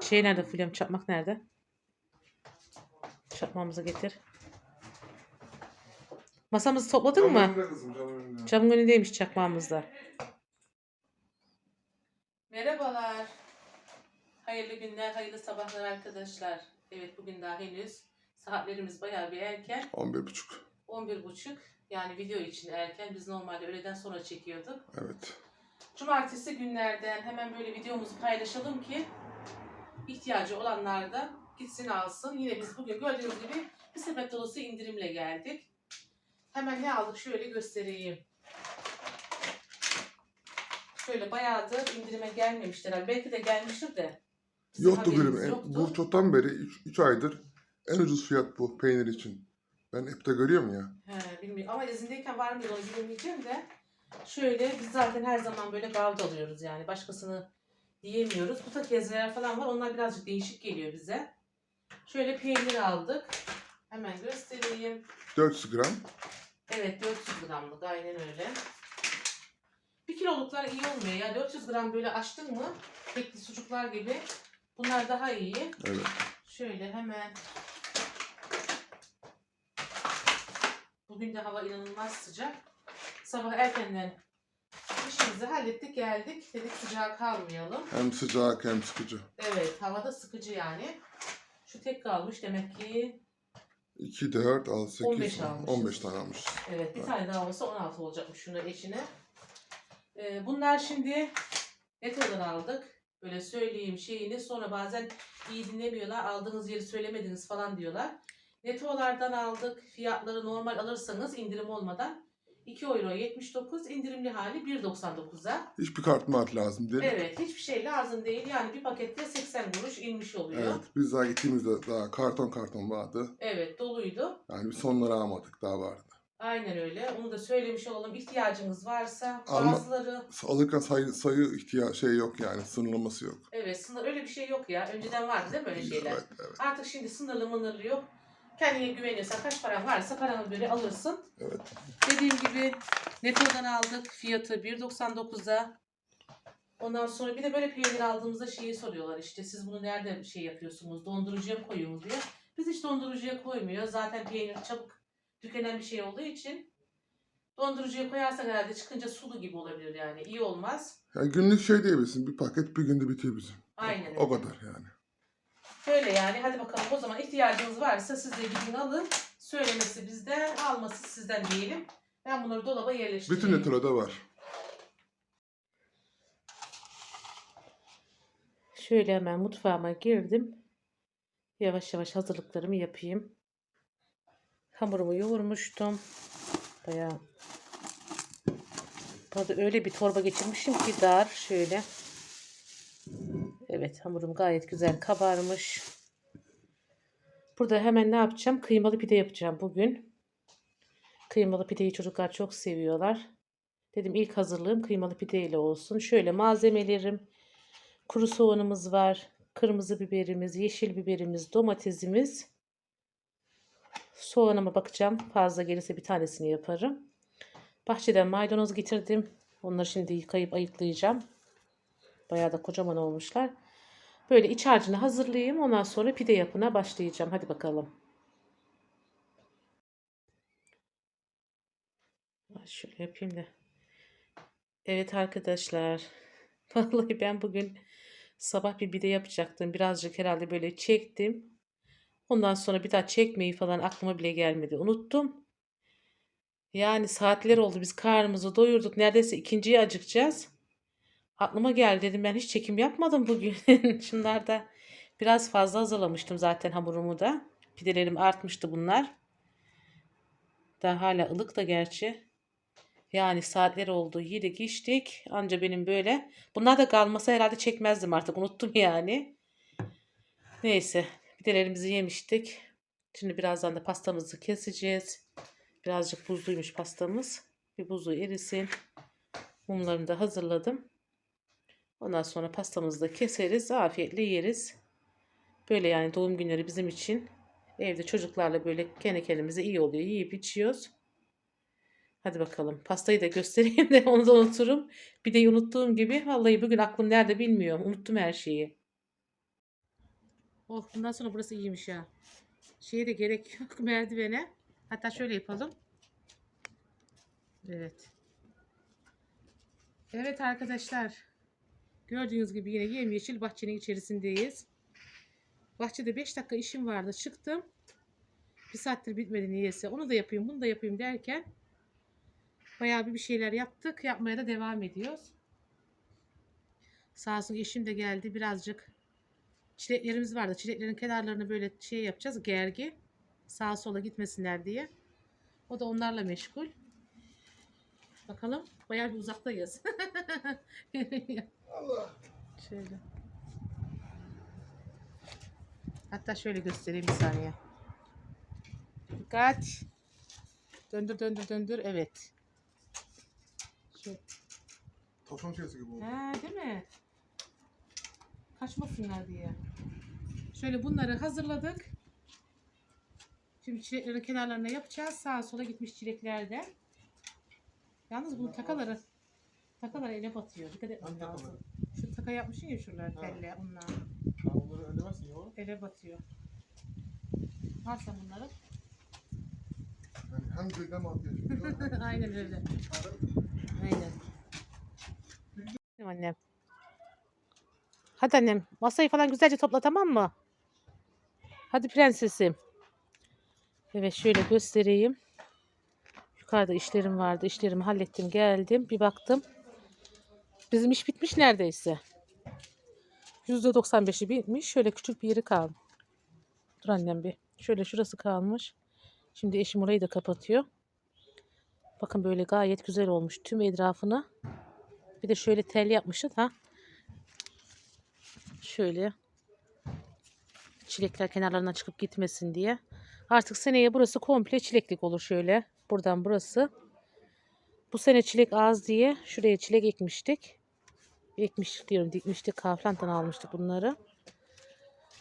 Şey nerede Fulyam? Çakmak nerede? Çakmağımızı getir. Masamızı topladın Camın mı? önünde kızım camın önünde. Camın önündeymiş çakmağımızda. Merhabalar. Hayırlı günler, hayırlı sabahlar arkadaşlar. Evet bugün daha henüz saatlerimiz bayağı bir erken. 11.30. 11.30 yani video için erken. Biz normalde öğleden sonra çekiyorduk. Evet. Cumartesi günlerden hemen böyle videomuzu paylaşalım ki ihtiyacı olanlar da gitsin alsın. Yine biz bugün gördüğünüz gibi bir sepet dolusu indirimle geldik. Hemen ne aldık şöyle göstereyim. Şöyle bayağıdır indirime gelmemişler. Belki de gelmiştir de. bizim Yoktu gülüm. En- yoktu. Bu çoktan beri 3 aydır en ucuz fiyat bu peynir için. Ben hep de görüyorum ya. He, bilmiyorum ama izindeyken var mıydı onu bilemeyeceğim de. Şöyle biz zaten her zaman böyle gavda alıyoruz yani başkasını diyemiyoruz. Bu tak yazılar falan var onlar birazcık değişik geliyor bize. Şöyle peynir aldık. Hemen göstereyim. 400 gram. Evet 400 gramlık aynen öyle. Bir kiloluklar iyi olmuyor ya. 400 gram böyle açtın mı tekli sucuklar gibi bunlar daha iyi. Evet. Şöyle hemen. Bugün de hava inanılmaz sıcak. Sabah erkenden işimizi hallettik geldik. Dedik sıcağa kalmayalım. Hem sıcak hem sıkıcı. Evet havada sıkıcı yani. Şu tek kalmış demek ki 2, 4, 6, 8, 15 almışız. 15 tane almış. evet bir tane daha olsa 16 olacakmış şunu eşine. Ee, bunlar şimdi netodan aldık. Böyle söyleyeyim şeyini sonra bazen iyi dinlemiyorlar. Aldığınız yeri söylemediniz falan diyorlar. Netolardan aldık. Fiyatları normal alırsanız indirim olmadan 2 euro 79 indirimli hali 1.99'a. Hiçbir kart mart lazım değil. Evet hiçbir şey lazım değil. Yani bir pakette 80 kuruş inmiş oluyor. Evet. Biz daha gittiğimizde daha karton karton vardı. Evet doluydu. Yani biz sonları almadık daha vardı. Aynen öyle. Onu da söylemiş olalım. İhtiyacınız varsa Alma- bazıları Alırken sayı, sayı ihtiyaç şey yok yani sınırlaması yok. evet sınır öyle bir şey yok ya. Önceden vardı değil mi öyle şeyler? Evet, evet. Artık şimdi sınırlı mınırlı yok. Kendine güveniyorsan kaç paran varsa parana göre alırsın. Evet. Dediğim gibi Neto'dan aldık. Fiyatı 1.99'a. Ondan sonra bir de böyle peynir aldığımızda şeyi soruyorlar işte siz bunu nerede şey yapıyorsunuz dondurucuya mı koyuyorsunuz diye. Biz hiç dondurucuya koymuyor. Zaten peynir çabuk tükenen bir şey olduğu için dondurucuya koyarsak herhalde çıkınca sulu gibi olabilir yani. iyi olmaz. Yani günlük şey diyebilirsin. Bir paket bir günde bitiyor bizim. Aynen O öyle. kadar yani. Böyle yani hadi bakalım o zaman ihtiyacınız varsa siz de gidin alın. Söylemesi bizden, alması sizden diyelim. Ben bunları dolaba yerleştireyim. Bütün netroda var. Şöyle hemen mutfağıma girdim. Yavaş yavaş hazırlıklarımı yapayım. Hamurumu yoğurmuştum. Bayağı öyle bir torba geçirmişim ki dar şöyle. Evet hamurum gayet güzel kabarmış. Burada hemen ne yapacağım? Kıymalı pide yapacağım bugün. Kıymalı pideyi çocuklar çok seviyorlar. Dedim ilk hazırlığım kıymalı pide ile olsun. Şöyle malzemelerim. Kuru soğanımız var. Kırmızı biberimiz, yeşil biberimiz, domatesimiz. Soğanıma bakacağım. Fazla gelirse bir tanesini yaparım. Bahçeden maydanoz getirdim. Onları şimdi yıkayıp ayıklayacağım. Bayağı da kocaman olmuşlar. Böyle iç harcını hazırlayayım. Ondan sonra pide yapına başlayacağım. Hadi bakalım. Şöyle yapayım da. Evet arkadaşlar. Vallahi ben bugün sabah bir pide yapacaktım. Birazcık herhalde böyle çektim. Ondan sonra bir daha çekmeyi falan aklıma bile gelmedi. Unuttum. Yani saatler oldu biz karnımızı doyurduk. Neredeyse ikinciyi acıkacağız. Aklıma geldi dedim ben hiç çekim yapmadım bugün. Şunlar da biraz fazla hazırlamıştım zaten hamurumu da. Pidelerim artmıştı bunlar. Daha hala ılık da gerçi. Yani saatler oldu yedik içtik. Anca benim böyle. Bunlar da kalmasa herhalde çekmezdim artık unuttum yani. Neyse pidelerimizi yemiştik. Şimdi birazdan da pastamızı keseceğiz. Birazcık buzluymuş pastamız. Bir buzlu erisin. Mumlarını da hazırladım. Ondan sonra pastamızı da keseriz. Afiyetle yeriz. Böyle yani doğum günleri bizim için evde çocuklarla böyle kendi kendimize iyi oluyor. Yiyip içiyoruz. Hadi bakalım. Pastayı da göstereyim de onu da unuturum. Bir de unuttuğum gibi vallahi bugün aklım nerede bilmiyorum. Unuttum her şeyi. Oh bundan sonra burası iyiymiş ya. Şeye de gerek yok merdivene. Hatta şöyle yapalım. Evet. Evet arkadaşlar. Gördüğünüz gibi yine yemyeşil bahçenin içerisindeyiz. Bahçede 5 dakika işim vardı. Çıktım. Bir saattir bitmedi niyeyse. Onu da yapayım, bunu da yapayım derken bayağı bir bir şeyler yaptık. Yapmaya da devam ediyoruz. Sağ olsun eşim de geldi. Birazcık çileklerimiz vardı. Çileklerin kenarlarını böyle şey yapacağız. Gergi. Sağa sola gitmesinler diye. O da onlarla meşgul. Bakalım. Bayağı bir uzaktayız. Allah. şöyle. Hatta şöyle göstereyim bir saniye. Dikkat. Döndür döndür döndür. Evet. Şu. Tavşan şeysi gibi oldu. Ha, değil mi? Kaçmasınlar diye. Şöyle bunları hazırladık. Şimdi çileklerin kenarlarına yapacağız. Sağa sola gitmiş çileklerden. Yalnız bunun takaları takaları ele batıyor. Dikkat etmen Hangi lazım. takaları? Şu taka yapmışsın ya şuralar Ha. telle onlar. Ha, onları ödemezsin ya. Ele batıyor. Al sen bunları. Yani hangi şeyden mi atıyorsun? Aynen öyle. Aynen. Benim annem. Hadi annem masayı falan güzelce topla tamam mı? Hadi prensesim. Evet şöyle göstereyim. Yukarıda işlerim vardı. İşlerimi hallettim geldim. Bir baktım. Bizim iş bitmiş neredeyse. %95'i bitmiş. Şöyle küçük bir yeri kalmış. Dur annem bir. Şöyle şurası kalmış. Şimdi eşim orayı da kapatıyor. Bakın böyle gayet güzel olmuş tüm etrafını. Bir de şöyle tel yapmışız ha. Şöyle çilekler kenarlarından çıkıp gitmesin diye. Artık seneye burası komple çileklik olur şöyle. Buradan burası. Bu sene çilek az diye şuraya çilek ekmiştik. Ekmiştik diyorum dikmiştik. Kaflantan almıştık bunları.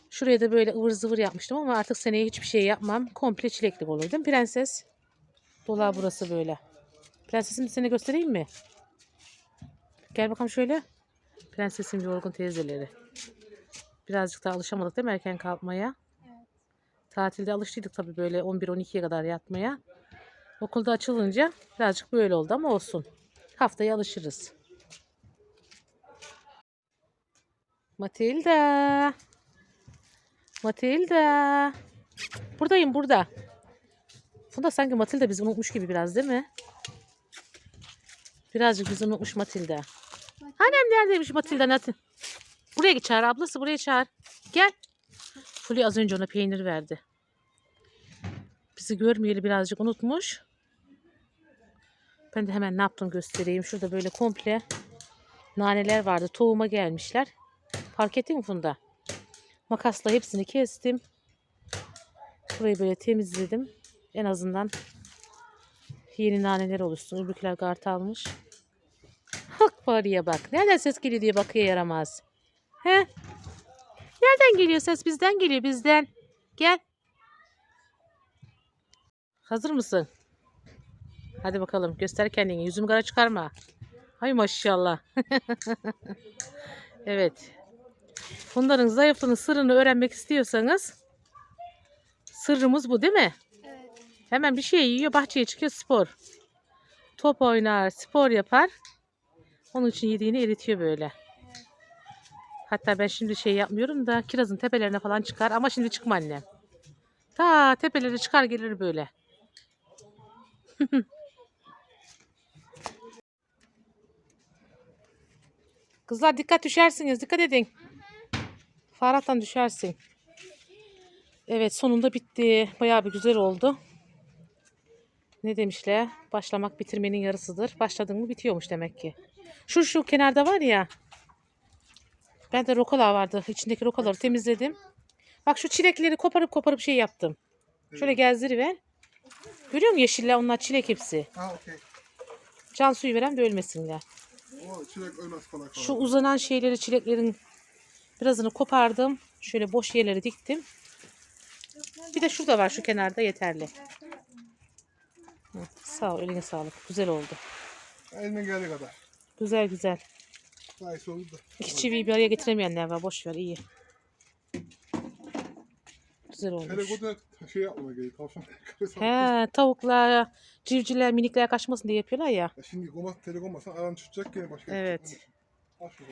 Şuraya da böyle ıvır zıvır yapmıştım ama artık seneye hiçbir şey yapmam. Komple çileklik olur değil mi prenses? Dolap burası böyle. Prensesim seni göstereyim mi? Gel bakalım şöyle. Prensesin yorgun teyzeleri. Birazcık daha alışamadık değil mi erken kalkmaya? Tatilde alıştıydık tabii böyle 11-12'ye kadar yatmaya. Okulda açılınca birazcık böyle oldu ama olsun. Haftaya alışırız. Matilda. Matilda. Buradayım burada. Funda sanki Matilda bizi unutmuş gibi biraz değil mi? Birazcık bizi unutmuş Matilda. Annem neredeymiş Matilda? Natil? Buraya git çağır ablası buraya çağır. Gel. Fulya az önce ona peynir verdi. Bizi görmeyeli birazcık unutmuş. Ben de hemen ne yaptım göstereyim. Şurada böyle komple naneler vardı. Tohuma gelmişler. Fark ettin mi Funda? Makasla hepsini kestim. Burayı böyle temizledim. En azından yeni naneler oluşsun. Öbürküler kart almış. Bak Fahriye bak. Nereden ses geliyor diye bakıyor yaramaz. He? Nereden geliyor ses? Bizden geliyor bizden. Gel. Hazır mısın? Hadi bakalım göster kendini. Yüzümü kara çıkarma. Hay maşallah. evet. Funda'nın zayıflığının sırrını öğrenmek istiyorsanız sırrımız bu değil mi? Evet. Hemen bir şey yiyor, bahçeye çıkıyor spor. Top oynar, spor yapar. Onun için yediğini eritiyor böyle. Hatta ben şimdi şey yapmıyorum da kirazın tepelerine falan çıkar ama şimdi çıkma annem. Ta tepelere çıkar gelir böyle. Kızlar dikkat düşersiniz. Dikkat edin. Farhattan düşersin. Evet sonunda bitti. Bayağı bir güzel oldu. Ne demişler? Başlamak bitirmenin yarısıdır. Başladın mı bitiyormuş demek ki. Şu şu kenarda var ya. Ben de rokola vardı. İçindeki rokaları temizledim. Bak şu çilekleri koparıp koparıp şey yaptım. Şöyle gezdiriver. Görüyor musun yeşiller onlar çilek hepsi. Ha. Can suyu veren de çilek ölmez kolay kolay. Şu uzanan şeyleri çileklerin birazını kopardım. Şöyle boş yerleri diktim. Bir de şurada var şu kenarda yeterli. Hı, sağ ol eline sağlık. Güzel oldu. Eline geldiği kadar. Güzel güzel. Gayet oldu da. İki çiviyi bir araya getiremeyenler var. Boş ver iyi. Güzel olmuş. Telegoda şey yapmama gerek. Tavşan karısı. He tavuklar, civcivler, minikler kaçmasın diye yapıyorlar ya. Ya şimdi goma telekom aran tutacak gene başka. Evet. Al şunu.